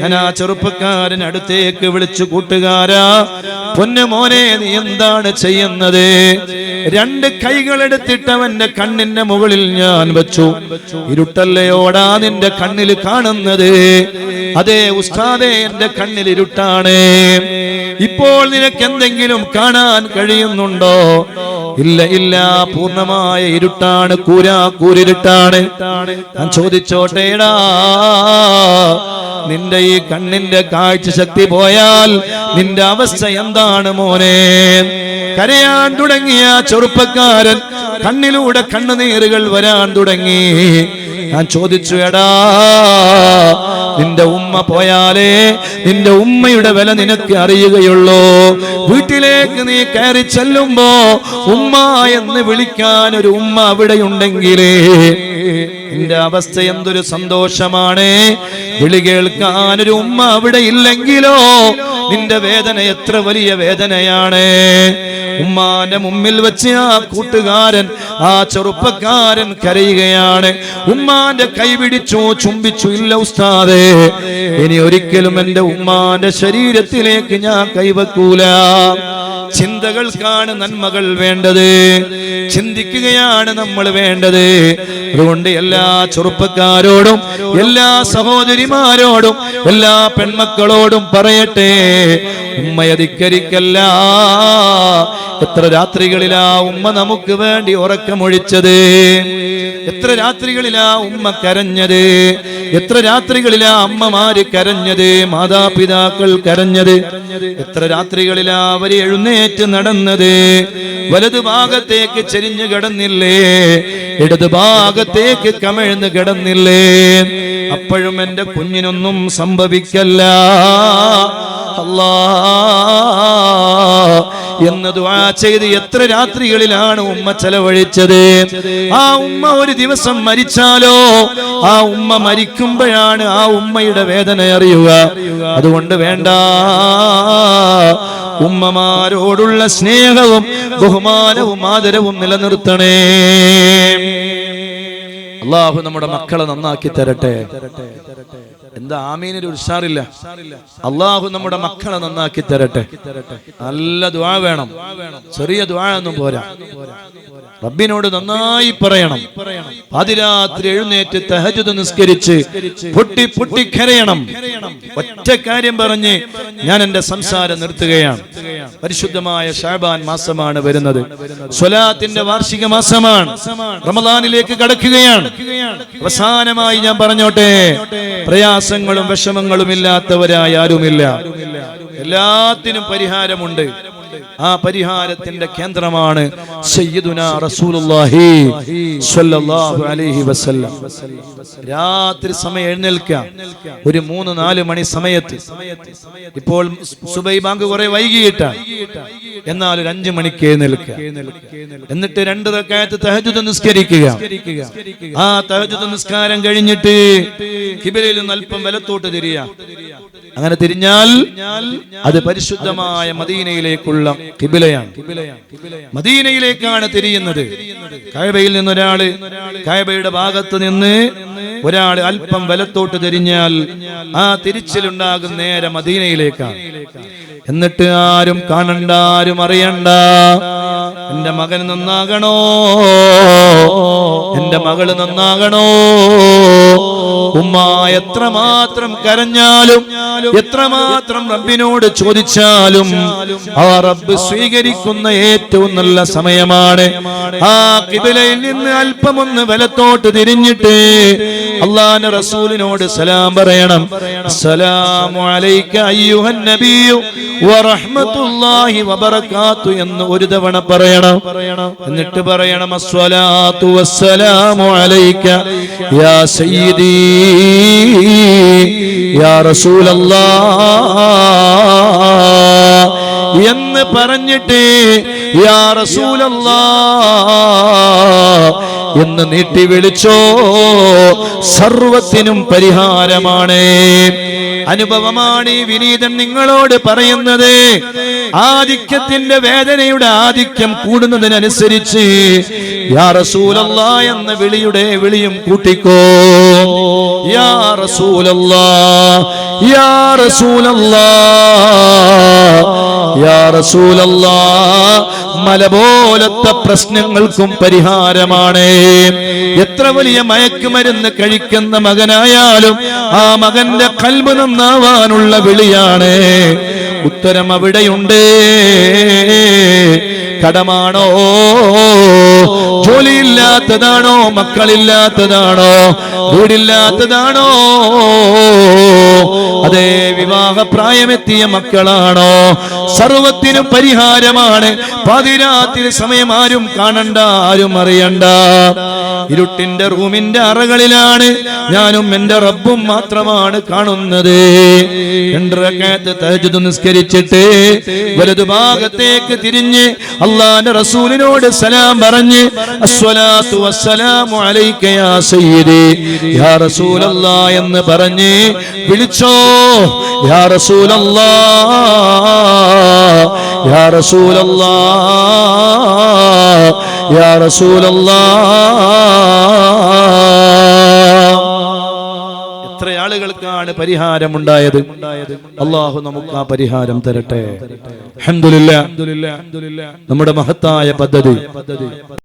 ഞാൻ ആ ചെറുപ്പക്കാരൻ അടുത്തേക്ക് വിളിച്ചു കൂട്ടുകാരാ പൊന്നു മോനെ നീ എന്താണ് ചെയ്യുന്നത്? രണ്ട് കൈകളെടുത്തിട്ട് അവന്റെ കണ്ണിന്റെ മുകളിൽ ഞാൻ വെച്ചു. ഇരുട്ടല്ലയോടാ നിന്റെ കണ്ണിൽ കാണുന്നത്? അതെ ഉസ്താദേ എന്റെ കണ്ണിൽ ഇരുട്ടാണ്. ഇപ്പോൾ നിനക്ക് എന്തെങ്കിലും കാണാൻ കഴിയുന്നുണ്ടോ? ഇല്ല ഇല്ല പൂർണമായ ഇരുട്ടാണ് കൂരാ കൂരിരുട്ടാണ് ഞാൻ ചോദിച്ചോട്ടേടാ നിന്റെ ഈ കണ്ണിന്റെ കാഴ്ച ശക്തി പോയാൽ നിന്റെ അവസ്ഥ എന്താണ് മോനെ? കരയാൻ തുടങ്ങിയ ചെറുപ്പക്കാരൻ കണ്ണിലൂടെ കണ്ണുനീറുകൾ വരാൻ തുടങ്ങി. ഞാൻ ചോദിച്ചു എടാ നിന്റെ ഉമ്മ പോയാലേ നിന്റെ ഉമ്മയുടെ വില നിനക്ക് അറിയുകയുള്ളൂ. വീട്ടിലേക്ക് നീ കയറി ചെല്ലുമ്പോ ഉമ്മ എന്ന് വിളിക്കാൻ ഒരു ഉമ്മ അവിടെയുണ്ടെങ്കിലേ നിന്റെ അവസ്ഥ എന്തൊരു സന്തോഷമാണ്. വിളി കേൾക്കാൻ ഒരു ഉമ്മ അവിടെ ഇല്ലെങ്കിലോ നിന്റെ വേദന എത്ര വലിയ വേദനയാണ്. ഉമ്മാന്റെ മുമ്പിൽ വെച്ച് ആ കൂട്ടുകാരൻ ആ ചെറുപ്പക്കാരൻ കരയുകയാണ്. ഉമ്മാന്റെ കൈ പിടിച്ചു ചുംബിച്ചു ഇല്ല ഉസ്താദേ. ഇനി ഒരിക്കലും എന്റെ ഉമ്മാന്റെ ശരീരത്തിലേക്ക് ഞാൻ കൈവെക്കൂല. ചിന്തകൾക്കാണ് നന്മകൾ വേണ്ടത്. ചിന്തിക്കുകയാണ് നമ്മൾ വേണ്ടത്. അതുകൊണ്ട് എല്ലാ ചെറുപ്പക്കാരോടും എല്ലാ സഹോദരിമാരോടും എല്ലാ പെൺമക്കളോടും പറയട്ടെ. ഉമ്മയധിക്കരിക്കല്ല എത്ര രാത്രികളിലാ ഉമ്മ നമുക്ക് വേണ്ടി ഉറക്കമൊഴിച്ചത്? എത്ര രാത്രികളിലാ ഉമ്മ കരഞ്ഞത്? എത്ര രാത്രികളിലാ അമ്മമാര് കരഞ്ഞത്? മാതാപിതാക്കൾ കരഞ്ഞത്? എത്ര രാത്രികളിലാ അവർ എഴുന്നേറ്റ് നടന്നത് വലതു ഭാഗത്തേക്ക് ചെരിഞ്ഞു കിടന്നില്ലേ? ഇടതു ഭാഗത്തേക്ക് കമിഴ്ന്ന് കിടന്നില്ലേ? അപ്പോഴും എന്റെ കുഞ്ഞിനൊന്നും സംഭവിക്കല്ല. അല്ലാ. എന്ന് ദുആ ചെയ്ത് എത്ര രാത്രികളിലാണ് ഉമ്മ ചെലവഴിച്ചത്? ആ ഉമ്മ ഒരു ദിവസം മരിച്ചാലോ? ആ ഉമ്മ മരിക്കുമ്പോഴാണ് ആ ഉമ്മയുടെ വേദന അറിയുക. അതുകൊണ്ട് വേണ്ട. ഉമ്മമാരോടുള്ള സ്നേഹവും ബഹുമാനവും ആദരവും നിലനിർത്തണേ. അള്ളാഹു നമ്മുടെ മക്കളെ നന്നാക്കി തരട്ടെ. എന്താ ആമീനൊരു ഉഷാറില്ല? അള്ളാഹു നമ്മുടെ മക്കളെ നന്നാക്കി തരട്ടെ. നല്ല ദ്വാ വേണം. ചെറിയ ദ്വാ ഒന്നും പോരാ. റബ്ബിനോട് നന്നായി പറയണം. പാതിരാത്രി എഴുന്നേറ്റ് തഹജുദ് നിസ്കരിച്ച് പൊട്ടി പൊട്ടി കരയണം. ഒറ്റ കാര്യം പറഞ്ഞ് ഞാൻ എന്റെ സംസാരം നിർത്തുകയാണ്. പരിശുദ്ധമായ ഷാബാൻ മാസമാണ് വരുന്നത്. സ്വലാത്തിന്റെ വാർഷിക മാസമാണ്. റമദാനിലേക്ക് കടക്കുകയാണ്. അവസാനമായി ഞാൻ പറഞ്ഞോട്ടെ പ്രയാസങ്ങളും വിഷമങ്ങളും ഇല്ലാത്തവരായി ആരുമില്ല. എല്ലാത്തിനും പരിഹാരമുണ്ട്. ആ പരിഹാരത്തിന്റെ കേന്ദ്രമാണ് രാത്രി എഴുന്നേൽക്കുക ഒരു മൂന്ന് നാല് മണി സമയത്ത്. ഇപ്പോൾ സുബൈ ബാങ്ക് കുറെ വൈകിട്ട എന്നാൽ ഒരു അഞ്ചു മണിക്ക് എഴുന്നേൽക്കുക എന്നിട്ട് രണ്ട് തക്കായത്ത് തഹജുദ് നിസ്കരിക്കുക. ആ തഹജുദ് നിസ്കാരം കഴിഞ്ഞിട്ട് കിബിലയിൽ നിന്ന് അല്പം വലത്തോട്ട് തിരിയ. അങ്ങനെ തിരിഞ്ഞാൽ അത് പരിശുദ്ധമായ മദീനയിലേക്കുള്ള കിബിലയാണ്. മദീനയിലേക്കാണ് തിരിയുന്നത്. കഴബയിൽ നിന്നൊരാൾ കഴബയുടെ ഭാഗത്ത് നിന്ന് ഒരാൾ അല്പം വലത്തോട്ട് തിരിഞ്ഞാൽ ആ തിരിച്ചിലുണ്ടാകും നേരെ മദീനയിലേക്കാണ്. എന്നിട്ട് ആരും കാണണ്ട ആരും അറിയണ്ട. എന്റെ മകൻ നന്നാകണോ? എന്റെ മകൾ നന്നാകണോ? ഉമ്മ എത്രമാത്രം കരഞ്ഞാലും എത്രമാത്രം റബ്ബിനോട് ചോദിച്ചാലും ആ റബ്ബ് സ്വീകരിക്കുന്ന ഏറ്റവും നല്ല സമയമാണ്. ആ കിബിലയിൽ നിന്ന് അല്പമൊന്ന് വലത്തോട്ട് തിരിഞ്ഞിട്ട് അള്ളാന്റെ റസൂലിനോട് സലാം പറയണം. അസ്സലാമു അലൈക വറഹ്മത്തുള്ളാഹി എന്ന് ഒരു തവണ പറയണം. എന്നിട്ട് പറയണം അസ്സലാത്തു വസ്സലാമു അലൈക യാ സയ്യിദി യാ റസൂലല്ലാഹ് എന്ന് പറഞ്ഞിട്ട് യാ റസൂലല്ലാ എന്ന് നീട്ടി വിളിച്ചോ സർവത്തിനും പരിഹാരമാണ്. അനുഭവമാണ് ഈ വിനീതൻ നിങ്ങളോട് പറയുന്നത്. ആധിക്യത്തിന്റെ വേദനയുടെ ആധിക്യം കൂടുന്നതിനനുസരിച്ച് യാ എന്ന വിളിയുടെ വിളിയും കൂട്ടിക്കോ. യാ യാ യാ പ്രശ്നങ്ങൾക്കും പരിഹാരമാണ്. എത്ര വലിയ മയക്കുമരുന്ന് കഴിക്കുന്ന മകനായാലും ആ മകന്റെ കൽബ് നന്നാവാനുള്ള വിളിയാണ്. ഉത്തരം അവിടെയുണ്ട് കടമാണോ? ജോലിയില്ലാത്തതാണോ? മക്കളില്ലാത്തതാണോ? വീടില്ലാത്തതാണോ? അതേ വിവാഹപ്രായമെത്തിയ മക്കളാണോ? സർവത്തിനും പരിഹാരമാണ്. പതിരാത്തിൽ സമയം ആരും കാണണ്ട ആരും അറിയണ്ട. ഇരുട്ടിന്റെ റൂമിന്റെ അറകളിലാണ്. ഞാനും എന്റെ റബ്ബും മാത്രമാണ് കാണുന്നത്. രണ്ടരക്കാലത്ത് തഹജുദ് നിസ്കരിച്ചിട്ട് വലതുഭാഗത്തേക്ക് തിരിഞ്ഞ് അള്ളാന്റെ റസൂലിനോട് സലാം പറഞ്ഞ് അസ്വലാത്തു വസ്സലാമു അലൈക യാ സയ്യിദി. യാ എന്ന് പറഞ്ഞ് വിളിച്ചോ. യാ റസൂലല്ലാ. യാ യാ എത്ര ആളുകൾക്കാണ് പരിഹാരമുണ്ടായത്? അള്ളാഹു നമുക്ക് ആ പരിഹാരം തരട്ടെ. നമ്മുടെ മഹത്തായ പദ്ധതി.